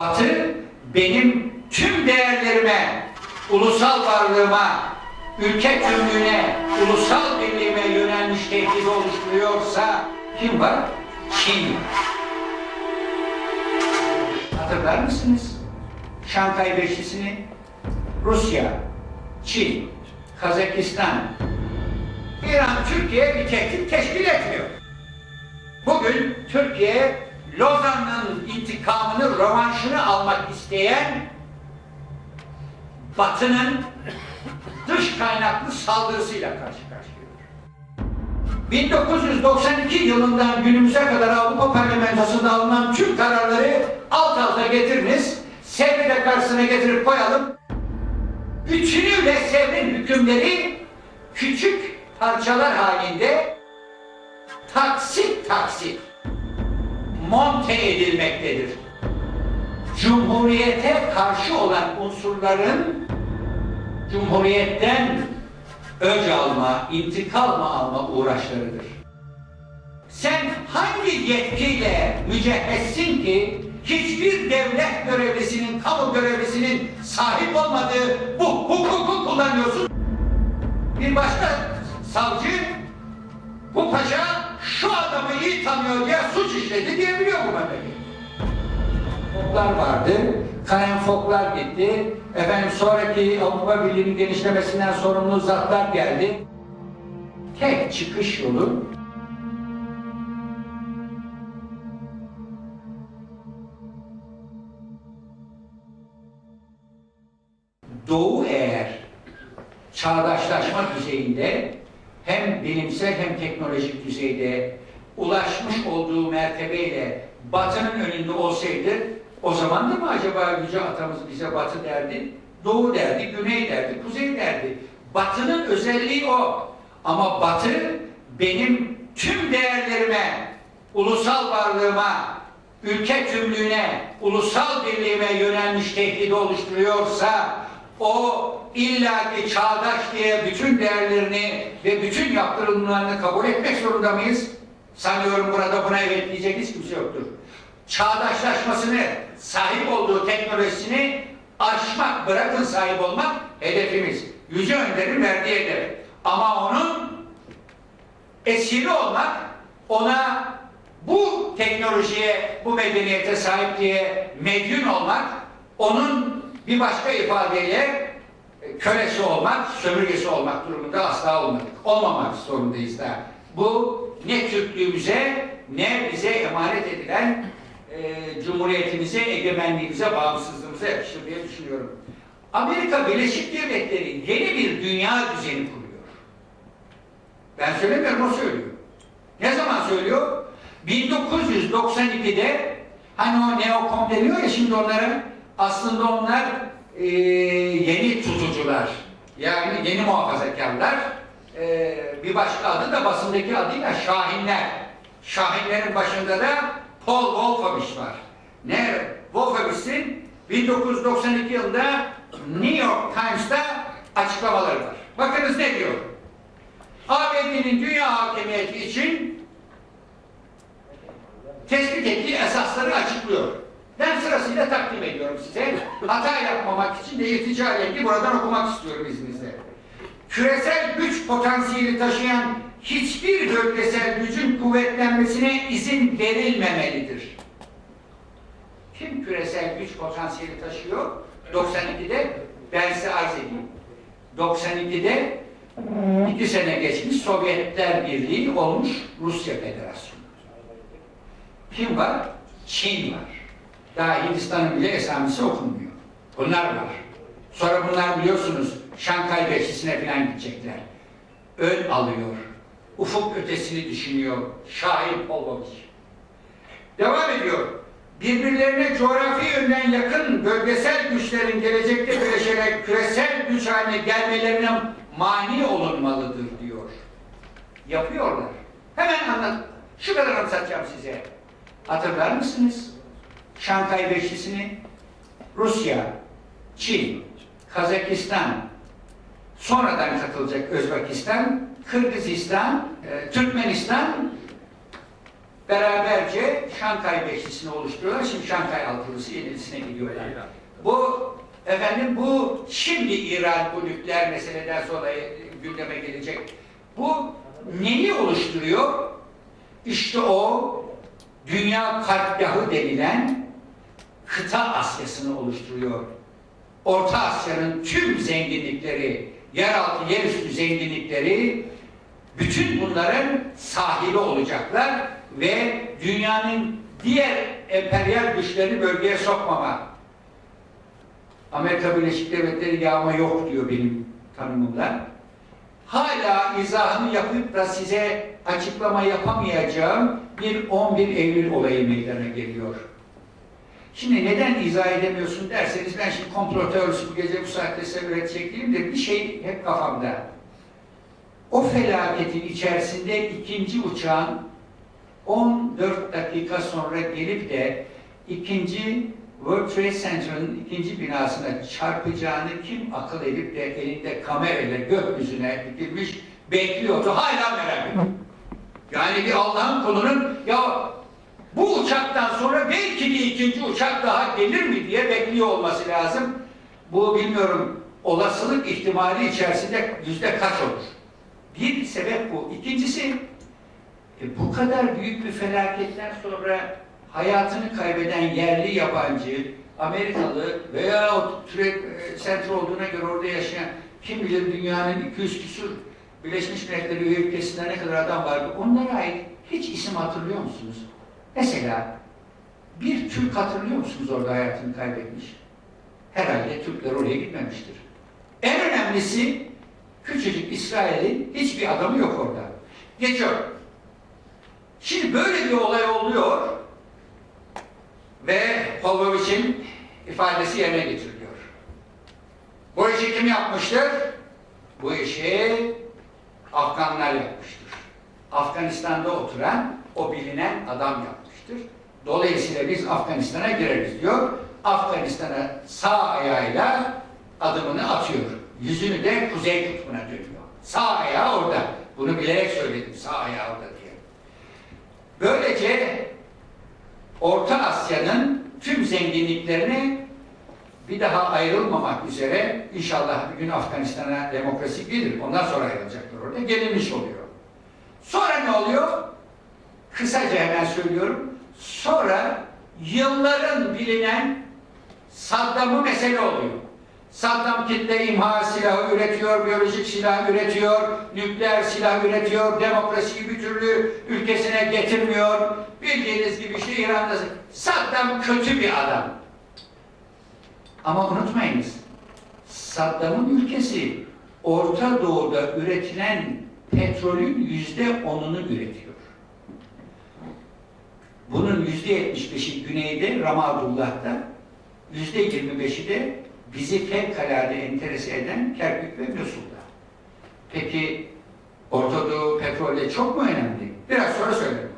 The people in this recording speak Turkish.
Batı benim tüm değerlerime, ulusal varlığıma, ülke tümlüğüne, ulusal birliğime yönelmiş tehdit oluşturuyorsa kim var? Çin. Hatırlar mısınız? Şankay Beşlisi'ni Rusya, Çin, Kazakistan, İran Türkiye'ye bir tehdit teşkil etmiyor. Bugün Türkiye Lozan'ın intikamını, rövanşını almak isteyen Batı'nın dış kaynaklı saldırısıyla karşı karşıyadır. 1992 yılından günümüze kadar Avrupa Parlamentosu'nda alınan tüm kararları alt alta getiriniz, Sevri de karşısına getirip koyalım. Bütünüyle Sevri'nin hükümleri küçük parçalar halinde taksit taksit monte edilmektedir. Cumhuriyete karşı olan unsurların Cumhuriyetten öc alma, intikam alma uğraşlarıdır. Sen hangi yetkiyle mücehhessin ki hiçbir devlet görevlisinin, kamu görevlisinin sahip olmadığı bu hukuku kullanıyorsun? Bir başka savcı iyi tanıyor diye suç işledi diyebiliyor bu memleket. Foklar vardı. Kayan foklar gitti. Efendim sonraki Avrupa Birliği'nin genişlemesinden sorumlu zatlar geldi. Tek çıkış yolu Doğu eğer çağdaşlaşma düzeyinde hem bilimsel hem teknolojik düzeyde ulaşmış olduğu mertebeyle Batı'nın önünde olsaydı o zaman da mı acaba Yüce Atamız bize Batı derdi, Doğu derdi, Güney derdi, Kuzey derdi. Batı'nın özelliği o. Ama Batı benim tüm değerlerime, ulusal varlığıma, ülke tümlüğüne, ulusal birliğime yönelmiş tehdidi oluşturuyorsa o illaki çağdaş diye bütün değerlerini ve bütün yaptırımlarını kabul etmek zorunda mıyız? Sanıyorum burada buna evet diyecek hiç kimse yoktur. Çağdaşlaşmasını, sahip olduğu teknolojisini aşmak, bırakın sahip olmak hedefimiz. Yüce Önder'in verdiği hedef. Ama onun esiri olmak, ona bu teknolojiye, bu medeniyete sahip diye medyun olmak, onun bir başka ifadeyle e, kölesi olmak, sömürgesi olmak durumunda asla olmadık. Olmamak zorundayız da. Bu ne Türklüğümüze ne bize emanet edilen e, cumhuriyetimize, egemenliğimize, bağımsızlığımıza yakışır diye düşünüyorum. Amerika Birleşik Devletleri yeni bir dünya düzeni kuruyor. Ben söylemiyorum, o söylüyor. Ne zaman söylüyor? 1992'de hani o neokon deniyor ya şimdi onlara aslında onlar e, yeni tutucular. Yani yeni muhafazakarlar. E, bir başka adı da basındaki adıyla Şahinler. Şahinlerin başında da Paul Wolfowitz var. Ne? Wolfowitz'in 1992 yılında New York Times'ta açıklamaları var. Bakınız ne diyor? ABD'nin dünya hakimiyeti için tespit ettiği esasları açıklıyor. Ben sırasıyla takdim ediyorum size. Hata yapmamak için de irticaliyetle buradan okumak istiyorum izninizle. Küresel güç potansiyeli taşıyan hiçbir bölgesel gücün kuvvetlenmesine izin verilmemelidir. Kim küresel güç potansiyeli taşıyor? 92'de ben size arz edeyim. 92'de iki sene geçmiş Sovyetler Birliği olmuş Rusya Federasyonu. Kim var? Çin var. Daha Hindistan'ın bile esamesi okunmuyor. Bunlar var. Sonra bunlar biliyorsunuz Şankay Beşlisi'ne falan gidecekler. Ön alıyor. Ufuk ötesini düşünüyor. Şahin Poloviç. Devam ediyor. Birbirlerine coğrafi yönden yakın bölgesel güçlerin gelecekte birleşerek küresel güç haline gelmelerine mani olunmalıdır diyor. Yapıyorlar. Hemen anlat. Şu kadar anlatacağım size. Hatırlar mısınız? Şankay Beşlisi'ni Rusya, Çin, Kazakistan, sonradan katılacak Özbekistan, Kırgızistan, e, Türkmenistan beraberce Şankay Beşlisi'ni oluşturuyorlar. Şimdi Şankay Altılısı yenilisine gidiyorlar. Bu efendim bu şimdi İran bu nükleer meseleden sonra gündeme gelecek. Bu neyi oluşturuyor? İşte o dünya kalpgahı denilen kıta Asya'sını oluşturuyor. Orta Asya'nın tüm zenginlikleri, yeraltı, yerüstü zenginlikleri bütün bunların sahibi olacaklar ve dünyanın diğer emperyal güçlerini bölgeye sokmama. Amerika Birleşik Devletleri yağma yok diyor benim tanımımda. Hala izahını yapıp da size açıklama yapamayacağım bir 11 Eylül olayı meydana geliyor. Şimdi neden izah edemiyorsun derseniz ben şimdi komplo teorisi bu gece bu saatte size üretecek de bir şey hep kafamda. O felaketin içerisinde ikinci uçağın 14 dakika sonra gelip de ikinci World Trade Center'ın ikinci binasına çarpacağını kim akıl edip de elinde kamerayla gökyüzüne dikilmiş bekliyordu. Hala merak ediyor. Yani bir Allah'ın kulunun ya bu uçaktan sonra belki bir ikinci uçak daha gelir mi diye bekliyor olması lazım. Bu bilmiyorum olasılık ihtimali içerisinde yüzde kaç olur? Bir sebep bu. İkincisi e, bu kadar büyük bir felaketten sonra hayatını kaybeden yerli yabancı, Amerikalı veya o türe e, sentri olduğuna göre orada yaşayan kim bilir dünyanın 200 küsur Birleşmiş Milletler üye ne kadar adam vardı. Onlara ait hiç isim hatırlıyor musunuz? Mesela bir Türk hatırlıyor musunuz orada hayatını kaybetmiş? Herhalde Türkler oraya gitmemiştir. En önemlisi küçücük İsrail'in hiçbir adamı yok orada. Geçiyor. Şimdi böyle bir olay oluyor ve Pavlovich'in ifadesi yerine getiriliyor. Bu işi kim yapmıştır? Bu işi Afganlar yapmıştır. Afganistan'da oturan o bilinen adam yapmıştır. Dolayısıyla biz Afganistan'a gireriz diyor. Afganistan'a sağ ayağıyla adımını atıyor. Yüzünü de kuzey kutbuna dönüyor. Sağ ayağı orada. Bunu bilerek söyledim. Sağ ayağı orada diye. Böylece Orta Asya'nın tüm zenginliklerini bir daha ayrılmamak üzere inşallah bir gün Afganistan'a demokrasi gelir. Ondan sonra ayrılacaklar orada. Gelinmiş oluyor. Oluyor? Kısaca hemen söylüyorum. Sonra yılların bilinen Saddam'ı mesele oluyor. Saddam kitle imha silahı üretiyor, biyolojik silah üretiyor, nükleer silah üretiyor, demokrasiyi bir türlü ülkesine getirmiyor. Bildiğiniz gibi işte İran'da Saddam kötü bir adam. Ama unutmayınız, Saddam'ın ülkesi Orta Doğu'da üretilen petrolün yüzde onunu üretiyor. Bunun yüzde yetmiş beşi güneyde Ramadullah'ta, yüzde yirmi beşi de bizi fevkalade enterese eden Kerkük ve Musul'da. Peki Orta Doğu petrolle çok mu önemli? Biraz sonra söylerim.